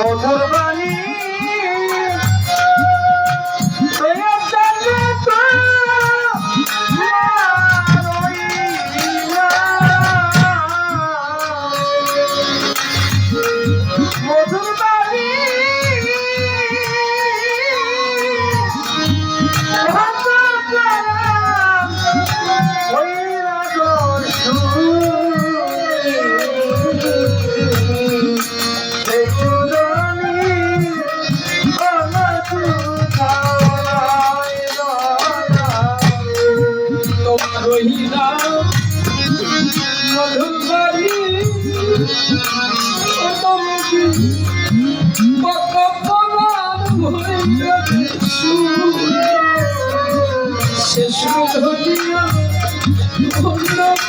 মধুর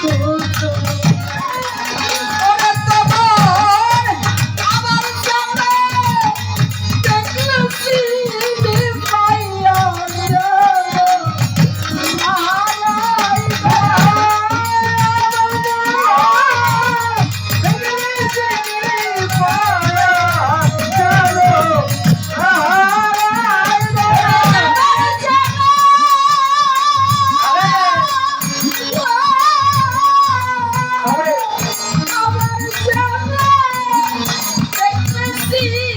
Thank you. TV.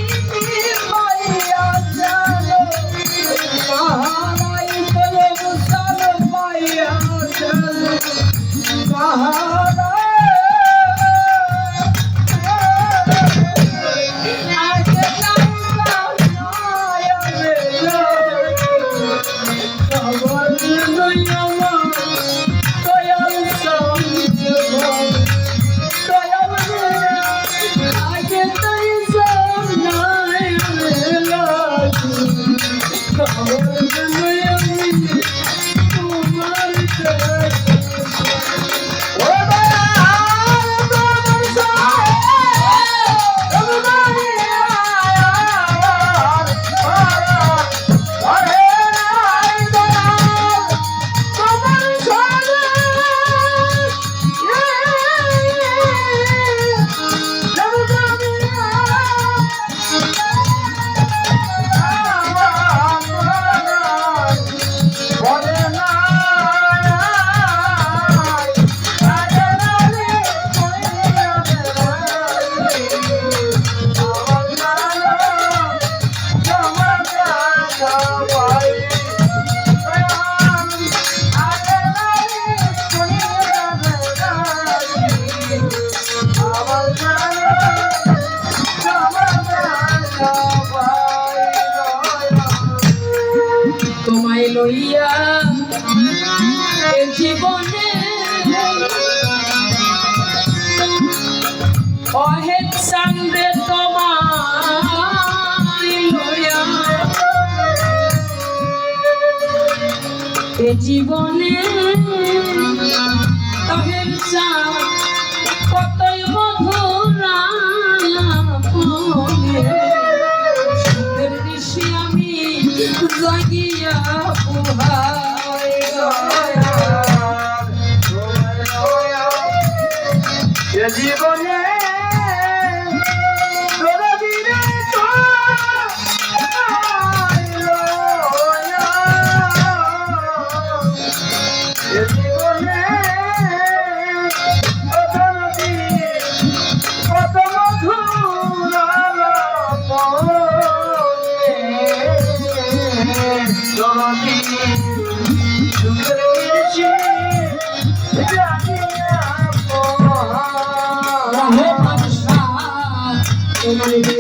লইয়া জীবনে অহেত সান্দে তোমার লইয়া এ জীবনে জীবনে তোমার বেরিয়া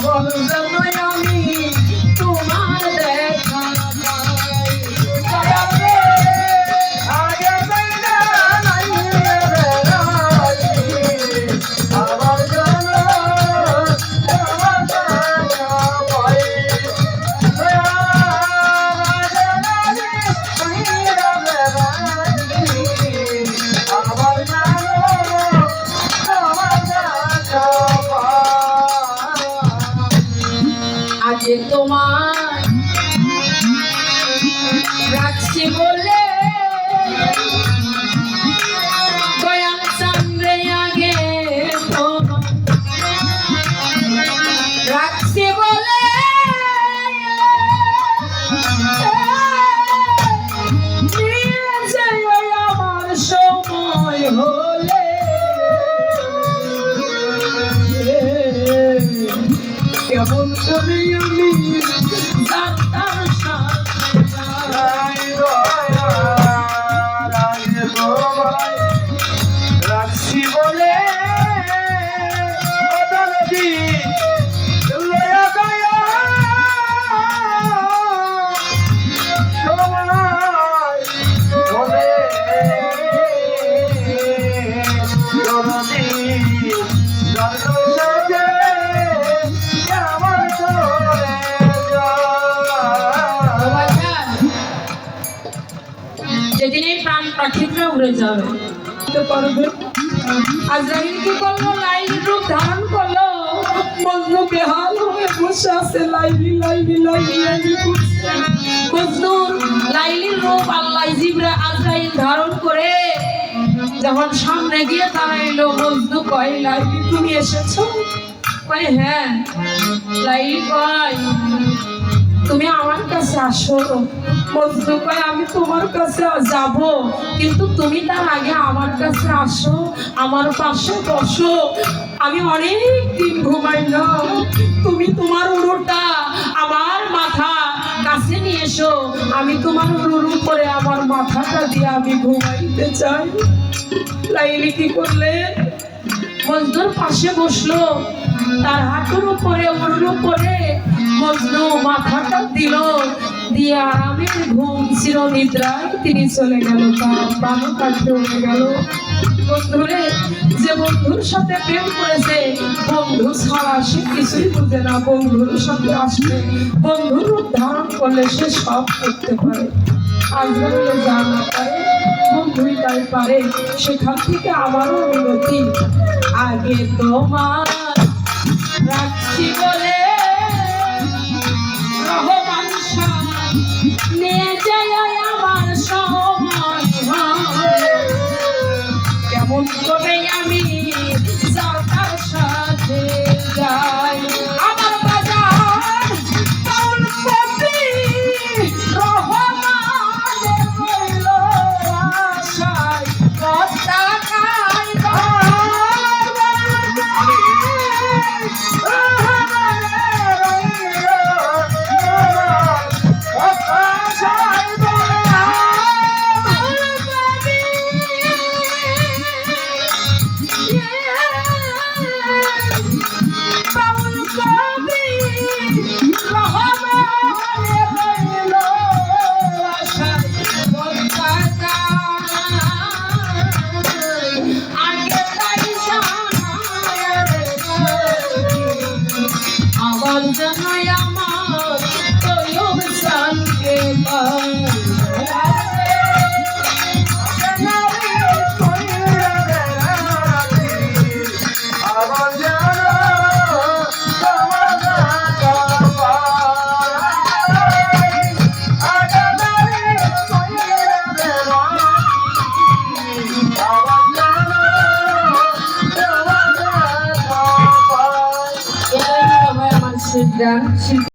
আমার রাখছি বলে পাখিরা উড়ে যাবে। তো পারবে আজরাইল কি করল? লাইলি রূপ ধারণ করল। মজনু বেহাল হয়ে বসে আছে লাইলি লাইলি লাইলি লাইলি মজনুর লাইলির রূপ আল্লাহ জিবরা আজরাইল ধারণ করে। যখন সামনে গিয়ে দাঁড়াইলো মজনু কয়, লাইলি, তুমি এসেছ? কয় হ্যাঁ। লাইলি কয় তুমি আমার কাছে আসো। মজনু আমি তোমার কাছে যাব, কিন্তু তুমি তার আগে আমার কাছে আসো, আমার পাশে বসো। আমি অনেক দিন ঘুমাই না তুমি তোমার উড়োটা আমার মাথা কাছে নিয়ে এসো। আমি তোমার উড়ুর করে আমার মাথাটা দিয়ে আমি ঘুমাইতে চাই। লাইলি কি করলে? মজনুর পাশে বসল, তার হাঁটুর উপরে ওর উপরে। মজনু মাথাটা দিল, দিয়ে আরামের ঘুম চির নিদ্রায় তিনি চলে গেল, তার বানু কাটতে উঠে গেল। বন্ধুরে, যে বন্ধুর সাথে প্রেম করেছে, বন্ধু ছাড়া সে কিছুই বুঝে না, বন্ধুর সাথে আসলে, বন্ধুর ধারণ করলে সে সব করতে পারে। আজরাইলে যা না পারে, বন্ধুই তাই পারে, সেখান থেকে আমারও উন্নতি। আগে তোমার রাখছি বলে